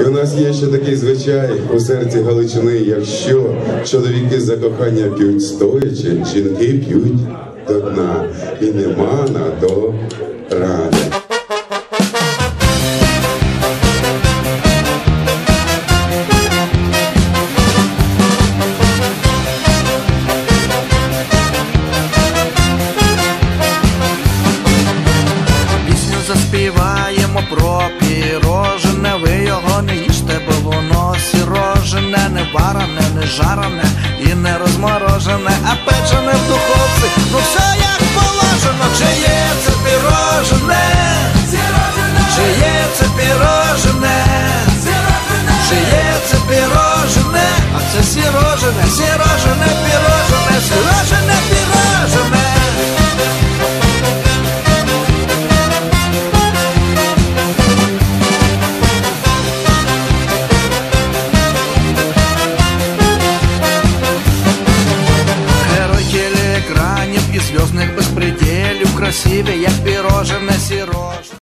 І у нас є ще такий звичай у серці Галичини, якщо чоловіки за кохання п'ють стоячи, жінки п'ють до дна. І нема на то ради. Пісню заспіваємо про пірожене, не варене, не жарене і не розморожене, а печене телеекранів беспределю Красивее, як пирожное сірож